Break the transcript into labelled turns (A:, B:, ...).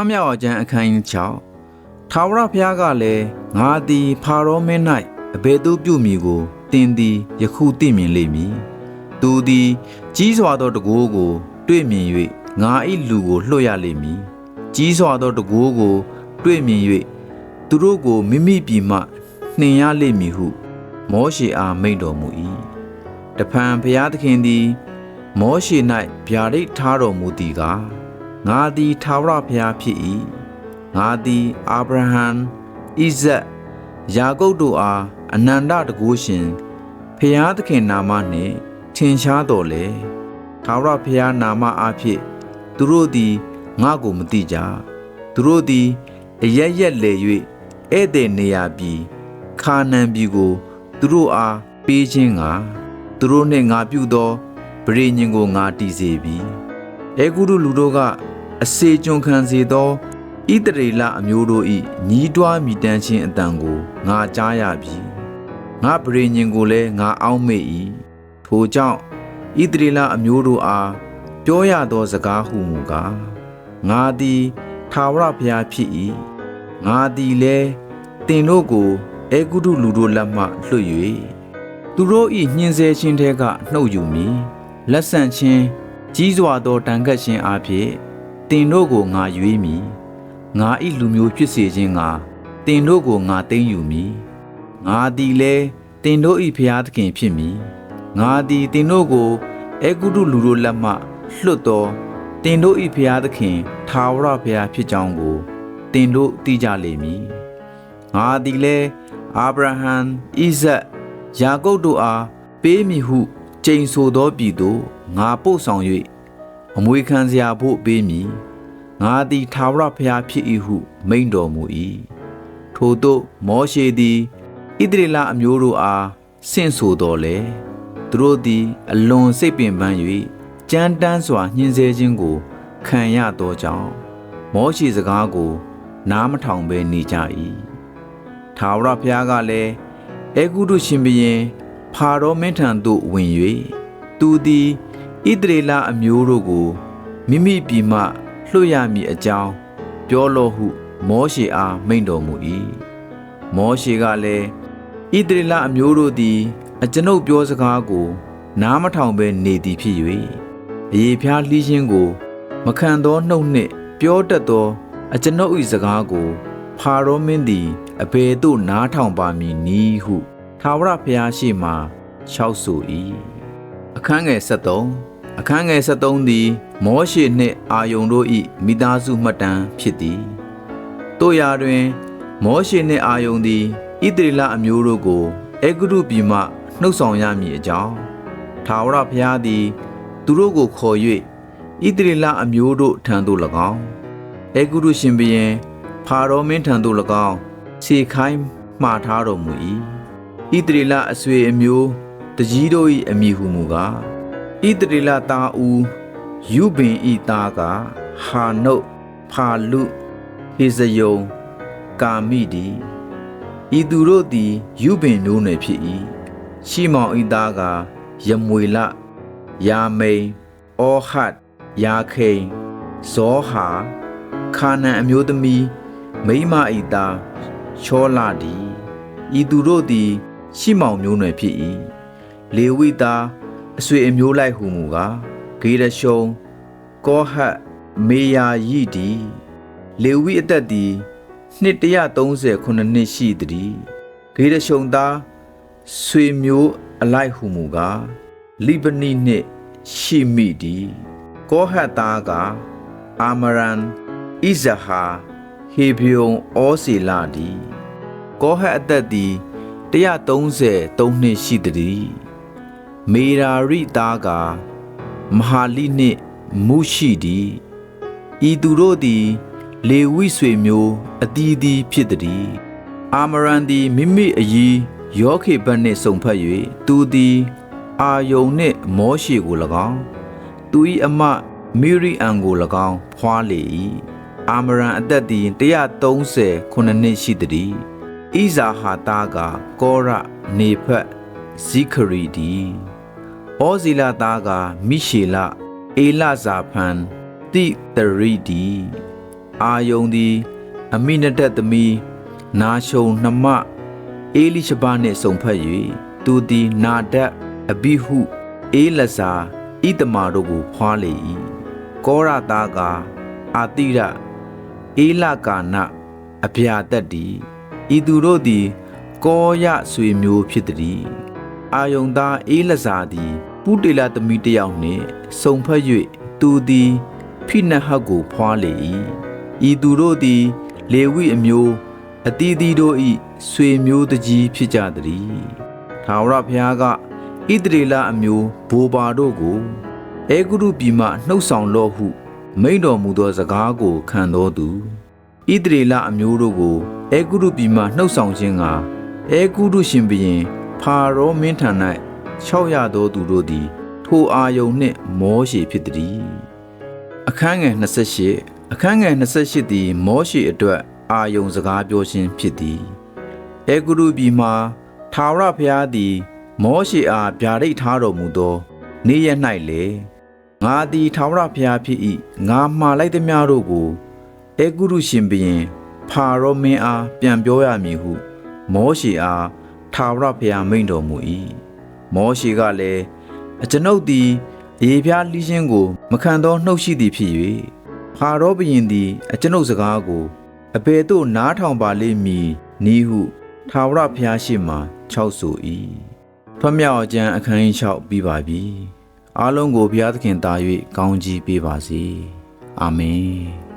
A: ဖတ်မြောက်အကျမ်းအခန်းကြီး6ထာဝရဘုရားကလည်းငါသည်ဖာရောမင်း၌အဘယ်သို့ပြုမည်ကိုတင်သည်ယခုသိမြင်လိမ့်မည်သူသည်ကြီးစွာသောတကိုးကို တွေ့မြင်၍ငါ၏လူကိုလွှတ်ရလိမ့်မည်ကြီးစွာသောတကိုးကို တွေ့မြင်၍သူတို့ကိုမိမိပြည်မှနှင်ရလိမ့်မည်ဟု မောရှေအားမိန့်တော်မူ၏တဖန်ဘုရားသခင်သည် မောရှေ၌ဗျာဒိတ်ထားတော်မူသည်ကား ငါသည်ထာဝရဘုရားဖြစ်၏ငါသည်အာဗြဟံဣဇက်ယာကုပ်တို့အားအနန္တတကုရှင်ဘုရားသခင်နာမနှင့်ထင်ရှားတော်လေထာဝရဘုရားနာမအားဖြင့်သူတို့သည်ငါကိုမသိကြသူတို့သည်အရက်ရက်လေ၍ဧည့်သည်နေရာပြည်ခါနန်ပြည်ကို သူတို့အားပေးခြင်းငါသူတို့နှင့်ငါပြုသောဗြေညင်ကိုငါတည်စေပြီအေဂုရုလူတို့က အစေကျွန်ခံစေသောဣတရေလအမျိုးတို့၏ညီးတွားမိတမ်းခြင်းအတန်ကိုငါကြားရပြီငါဗြေညင်ကိုလည်းငါအောက်မေ့၏ထိုကြောင့်ဣတရေလအမျိုးတို့အားပြောရသောစကားဟုမူကားငါသည်ထာဝရဘုရားဖြစ်၏ငါသည်လည်းတင်တို့ကိုအေဂုတုလူတို့လက်မှလွှတ်၍သူတို့၏ညှင်းဆဲခြင်းထဲကနှုတ်ယူမည်လက်ဆန့်ခြင်းကြီးစွာသောတန်ခတ်ခြင်းအဖြစ် တင်တို့ကိုငါရွေးမည်ငါ၏လူမျိုးဖြစ်စေခြင်းငါတင်တို့ကိုငါသိမ်းယူမည်ငါသည်လည်းတင်တို့၏ဖျားသခင်ဖြစ်မည်ငါသည်တင်တို့ကိုအေဂုတုလူတို့လက်မှလွတ်တော်တင်တို့၏ဖျားသခင်ထာဝရဘုရားဖြစ်ကြောင်းကိုတင်တို့သိကြလိမ့်မည်ငါသည်လည်းအာဗြဟံဣဇက်ယာကုပ်တို့အားပေးမည်ဟုကျိန်ဆိုသောပြည်သို့ငါပို့ဆောင်၍ အမွေခံစရာဖို့ပေးမည်ငါသည်ထာဝရဘုရားဖြစ်၏ဟုမိန့်တော်မူ၏ထို့သို့မောရှေသည်ဣသရေလအမျိုးတို့အားဆင့်ဆိုတော်လေသူတို့သည် အလွန်စိတ်ပင်ပန်း၍ကြမ်းတမ်းစွာညှင်းဆဲခြင်းကို ခံရသောကြောင့်မောရှေစကားကို နားမထောင်ဘဲနေကြ၏ထာဝရဘုရားကလည်းအေဂုတုရှင်ဘုရင်ဖာရောမင်းထံသို့ဝင်၍သူသည် ဣသရေလအမျိုးတို့ကိုမိမိပြည်မှလွှတ်ရမည်အကြောင်းပြောလော့ဟု မောရှေအားမိန့်တော်မူ၏မောရှေကလည်းဣသရေလအမျိုးတို့သည် အကျွန်ုပ်ပြောစကားကို နားမထောင်ဘဲနေသည်ဖြစ်၍အေဖျားလှီးခြင်းကို မခံသောနှုတ်နှင့် ပြောတတ်သော အကျွန်ုပ်၏စကားကို ဖာရောမင်းသည် အဘယ်သို့နားထောင်ပါမည်နည်းဟုထာဝရဘုရားရှိမှလျှောက်ဆို၏အခန်းငယ်73 အခန်းငယ်73သည် မောရှေနှင့်အာယုန်တို့၏မိသားစုမှတ်တမ်းဖြစ်သည်တို့ရာတွင် မောရှေနှင့်အာယုန်သည်ဣသရေလအမျိုးတို့ကိုအေဂရုပြည်မှနှုတ်ဆောင်ရမည်အကြောင်းထာဝရဘုရားသည် သူတို့ကိုခေါ်၍ဣသရေလအမျိုးတို့ထံသို့၎င်းအေဂရုရှင်ဘုရင်ဖာရောမင်းထံသို့၎င်းခြေခိုင်းမှားထားတော်မူ၏ဣသရေလအဆွေအမျိုးတကြီးတို့၏အမိဟုမူကား ဣသရေလသားဦးယူဘင်ဤသားကဟာနုတ်ဖာလုဟေဇယုံကာမိဒီဤသူတို့သည်ယူဘင်မျိုးနွယ်ဖြစ်၏ရှီမောင်ဤသားကယမွေလယာမိန်အောဟတ်ယာခိန်ဇောဟာခါနန်အမျိုးသမီးမိမဤသားချောလာဒီဤသူတို့သည် ရှိမောင်မျိုးနွယ်ဖြစ်၏လေဝိသား အဆွေအမျိုးလိုက်ဟုမူကားဂေရရှုံကောဟတ်မေယာယိဒီလေဝိအသက်သည်နှစ်139နှစ်ရှိသည်ဂေရရှုံသားဆွေမျိုးအလိုက်ဟုမူကားလိဗနိနှင့်ရှိမိဒီကောဟတ်သားကအာမရန်ဣဇဟာဟေဗြုံဩစီလာဒီကောဟတ်အသက်သည်133နှစ်ရှိသည် မေရာရိသားကမဟာလိနှင့်မုရှိသည်ဤသူတို့သည် လေဝိဆွေမျိုးအတီးတီးဖြစ်သည်အာမရန်သည်မိမိအီယောခေဘတ်နှင့်စုံဖက်၍သူသည် အာယုန်နှင့်မောရှေကို၎င်းသူ၏အမမိရိအံကို၎င်းဖွားလေ၏အာမရန်အသက်သည်130ခုနှစ်ရှိသည်ဣဇာဟာတာကကောရနေဖက်ဇိခရီဒီ ဩဇီလာသားကမိရှေလအေလဇာဖန်တိတရီဒီအာယုန်သည် အမိနဒတ်သမီးနာရှုံနှမအေလိရှဘနှင့်စုံဖက်၍သူသည်နာဒတ်အဘိဟုအေလဇာဣတမာတို့ကိုဖွာလေ၏ကောရသားကအာတိရအေလကာနအဗျာတက်တီဤသူတို့သည် ကောရဆွေမျိုးဖြစ်သည်အာယုန်သားအေလဇာသည် ပုတေလသမီးတစ်ယောက်နှင့်စုံဖက်၍သူသည်ဖိနဟတ်ကိုဖွာလေ၏ဤသူတို့သည် လေဝိအမျိုးအတီးတီတို့၏ဆွေမျိုးတကြီးဖြစ်ကြသည်ထာဝရဘုရားကဣသရေလအမျိုးဘိုးဘာတို့ကိုအေဂုရုပြည်မှနှုတ်ဆောင်လော့ဟု မိန့်တော်မူသောစကားကိုခံတော်သူဣသရေလအမျိုးတို့ကိုအေဂုရုပြည်မှနှုတ်ဆောင်ခြင်းကအေဂုရုရှင်ဘုရင်ဖာရောမင်းထံ၌ ၆ရသောသူတို့သည် ထိုအာယုန်နှင့် မောရှေဖြစ်သည်အခန်းငယ်28အခန်းငယ်28သည် မောရှေအတွက် အာယုန်စကားပြောခြင်းဖြစ်သည်အေဂုရုပြည်မှာထာဝရဘုရားသည် မောရှေအားဗျာဒိတ်ထားတော်မူသော နေ့ရက်၌လေငါသည်ထာဝရဘုရားဖြစ်၏ငါမှားလိုက်သည်များတို့ကိုအေဂုရုရှင်ဘုရင်ဖာရောမင်းအားပြန်ပြောရမည်ဟု မောရှေအားထာဝရဘုရားမိန့်တော်မူ၏ မောရှေကလည်းအကျွန်ုပ်သည်အေပြားလိရှင်းကို မခံသောနှုတ်ရှိသည်ဖြစ်၍ဖာရောဘုရင်သည် အကျွန်ုပ်စကားကိုအဘယ်သို့နားထောင်ပါလိမ့်မည်နည်းဟုထာဝရဘုရားရှိမှ၆ဆို၏ဖတ်မြောက်အကျမ်းအခန်းကြီး6ပြီးပါပြီအားလုံးကိုဘုရားသခင်တာ၍ကောင်းကြီးပေးပါစေအာမင်